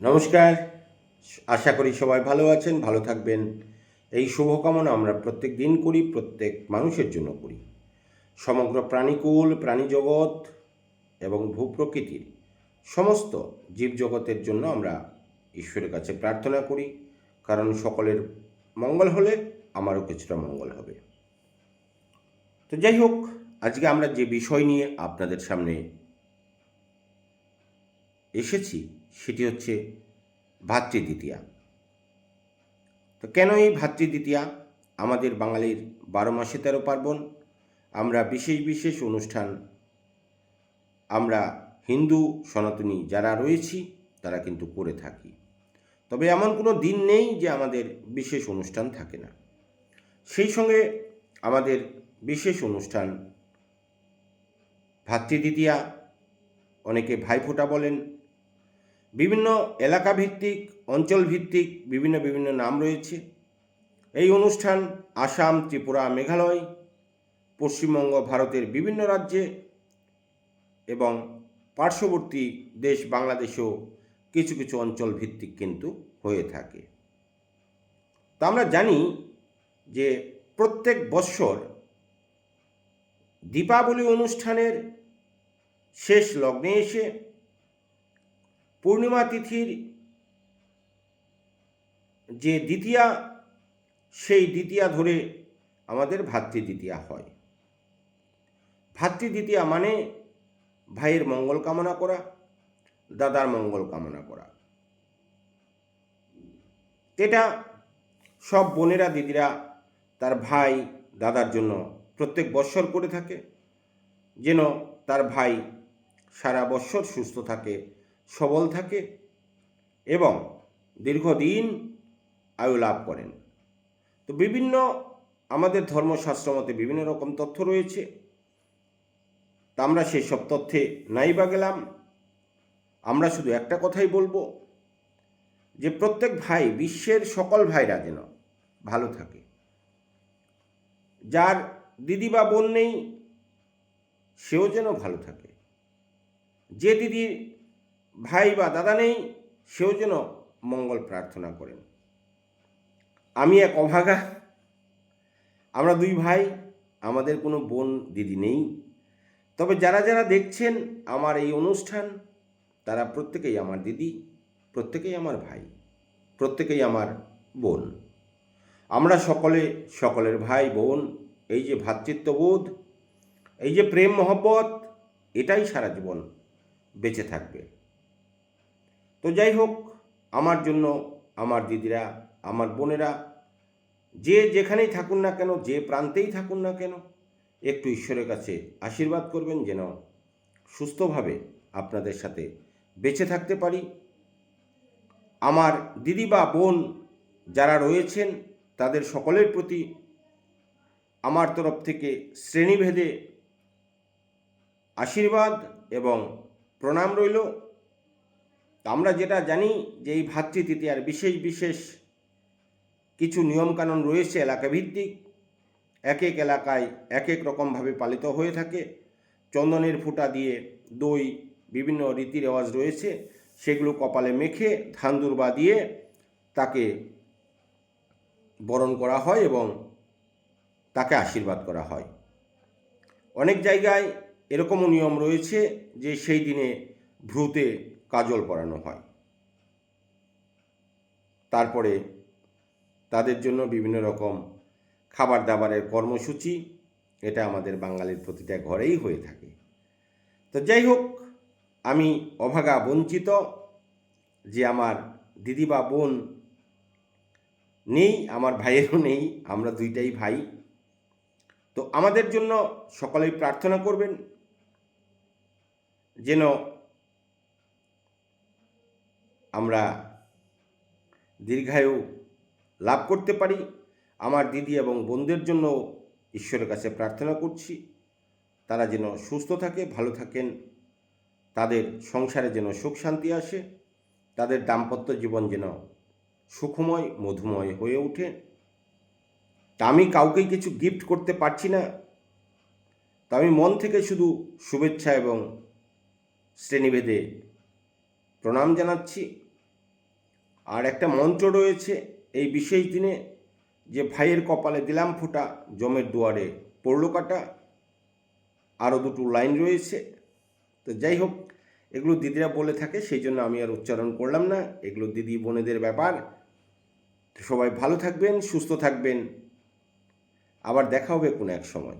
নমস্কার। আশা করি সবাই ভালো আছেন, ভালো থাকবেন। এই শুভকামনা আমরা প্রত্যেক দিন করি, প্রত্যেক মানুষের জন্য করি। সমগ্র প্রাণীকুল, প্রাণীজগৎ এবং ভূপ্রকৃতির সমস্ত জীবজগতের জন্য আমরা ঈশ্বরের কাছে প্রার্থনা করি, কারণ সকলের মঙ্গল হলে আমারও কিছুটা মঙ্গল হবে। তো যাই হোক, আজকে আমরা যে বিষয় নিয়ে আপনাদের সামনে এসেছি সেটি হচ্ছে ভাতৃদ্বিতীয়া। তো কেন এই ভাতৃদ্বিতীয়া? আমাদের বাঙালির বারো মাসে তেরো পার্বণ। আমরা বিশেষ বিশেষ অনুষ্ঠান, আমরা হিন্দু সনাতনী যারা রয়েছি, তারা কিন্তু করে থাকি। তবে এমন কোনো দিন নেই যে আমাদের বিশেষ অনুষ্ঠান থাকে না। সেই সঙ্গে আমাদের বিশেষ অনুষ্ঠান ভাতৃদ্বিতীয়া, অনেকে ভাইফোঁটা বলেন বিভিন্ন এলাকা ভিত্তিক অঞ্চল ভিত্তিক বিভিন্ন বিভিন্ন নাম রয়েছে। এই অনুষ্ঠান আসাম, ত্রিপুরা, মেঘালয়, পশ্চিমবঙ্গ, ভারতের বিভিন্ন রাজ্যে এবং পার্শ্ববর্তী দেশ বাংলাদেশেও কিছু কিছু অঞ্চল ভিত্তিক কিন্তু হয়ে থাকে। তা আমরা জানি যে প্রত্যেক বৎসর দীপাবলি অনুষ্ঠানের শেষ লগ্নে এসে পূর্ণিমা তিথির যে দ্বিতীয়া, সেই দ্বিতীয়া ধরে আমাদের ভাতৃদ্বিতীয়া হয়। ভাতৃদ্বিতীয়া মানে ভাইয়ের মঙ্গল কামনা করা, দাদার মঙ্গল কামনা করা। এটা সব বোনেরা, দিদিরা তার ভাই দাদার জন্য প্রত্যেক বৎসর করে থাকে, যেন তার ভাই সারা বৎসর সুস্থ থাকে সবল থাকে এবং দীর্ঘদিন আয়ু লাভ করেন। তো বিভিন্ন আমাদের ধর্মশাস্ত্র মতে বিভিন্ন রকম তথ্য রয়েছে। তা আমরা সেই সব তথ্যে নাই বা গেলাম। আমরা শুধু একটা কথাই বলব যে প্রত্যেক ভাই বিশ্বের সকল ভাইরা যেন ভালো থাকে। যার দিদি বা বোন নেই, সেও যেন ভালো থাকে। যে দিদির ভাই বা দাদা নেই, সেও যেন মঙ্গল প্রার্থনা করেন। আমি এক অভাগা। আমরা দুই ভাই, আমাদের কোনো বোন, দিদি নেই। তবে যারা যারা দেখছেন আমার এই অনুষ্ঠান, তারা প্রত্যেকেই আমার দিদি, প্রত্যেকেই আমার ভাই, প্রত্যেকেই আমার বোন। আমরা সকলে, সকলের ভাই, বোন, এই যে ভ্রাতৃত্ববোধ এই যে প্রেম মহব্বত, এটাই সারা জীবন বেঁচে থাকবে। তো যাই হোক, আমার জন্য, আমার দিদিরা, আমার বোনেরা, যে যেখানেই থাকুন না কেন, যে প্রান্তেই থাকুন না কেন, একটু ঈশ্বরের কাছে আশীর্বাদ করবেন যেন সুস্থভাবে আপনাদের সাথে বেঁচে থাকতে পারি। আমার দিদি বা বোন যারা রয়েছেন, তাদের সকলের প্রতি আমার তরফ থেকে শ্রেণীভেদে আশীর্বাদ এবং প্রণাম রইল। আমরা যেটা জানি যে এই ভাতৃতৃতীয়ার বিশেষ বিশেষ কিছু নিয়মকানুন রয়েছে এলাকাভিত্তিক। এক এক এলাকায় এক এক রকমভাবে পালিত হয়ে থাকে। চন্দনের ফুটা দিয়ে দই, বিভিন্ন রীতি রেওয়াজ রয়েছে। সেগুলো কপালে মেখে ধান দুর্বা দিয়ে তাকে বরণ করা হয় এবং তাকে আশীর্বাদ করা হয়। অনেক জায়গায় এরকমও নিয়ম রয়েছে যে সেই দিনে ভ্রুতে কাজল পরানো হয়। তারপরে তাদের জন্য বিভিন্ন রকম খাবার দাবারের কর্মসূচি, এটা আমাদের বাঙালির প্রতিটা ঘরেই হয়ে থাকে। তো যাই হোক, আমি অভাগা বঞ্চিত যে আমার দিদি বা বোন নেই, আমার ভাইয়েরও নেই, আমরা দুইটাই ভাই। তো আমাদের জন্য সকলেই প্রার্থনা করবেন যেন আমরা দীর্ঘায়ু লাভ করতে পারি। আমার দিদি এবং বোনদের জন্য ঈশ্বরের কাছে প্রার্থনা করছি। তারা যেন সুস্থ থাকে, ভালো থাকেন। তাদের সংসারে যেন সুখ শান্তি আসে। তাদের দাম্পত্য জীবন যেন সুখময়, মধুময় হয়ে ওঠে। তা আমি কাউকেই কিছু গিফট করতে পারছি না। তো আমি মন থেকে শুধু শুভেচ্ছা এবং শ্রেণীভেদে প্রণাম জানাচ্ছি। আর একটা মঞ্চ রয়েছে এই বিশেষ দিনে যে ভাইয়ের কপালে দিলাম ফোঁটা, জমের দুয়ারে পড়ল কাটা আরও দুটো লাইন রয়েছে। তো যাই হোক, এগুলো দিদিরা বলে থাকে, সেই জন্য আমি আর উচ্চারণ করলাম না। এগুলো দিদি বোনেদের ব্যাপার। সবাই ভালো থাকবেন, সুস্থ থাকবেন। আবার দেখা হবে কোনো এক সময়।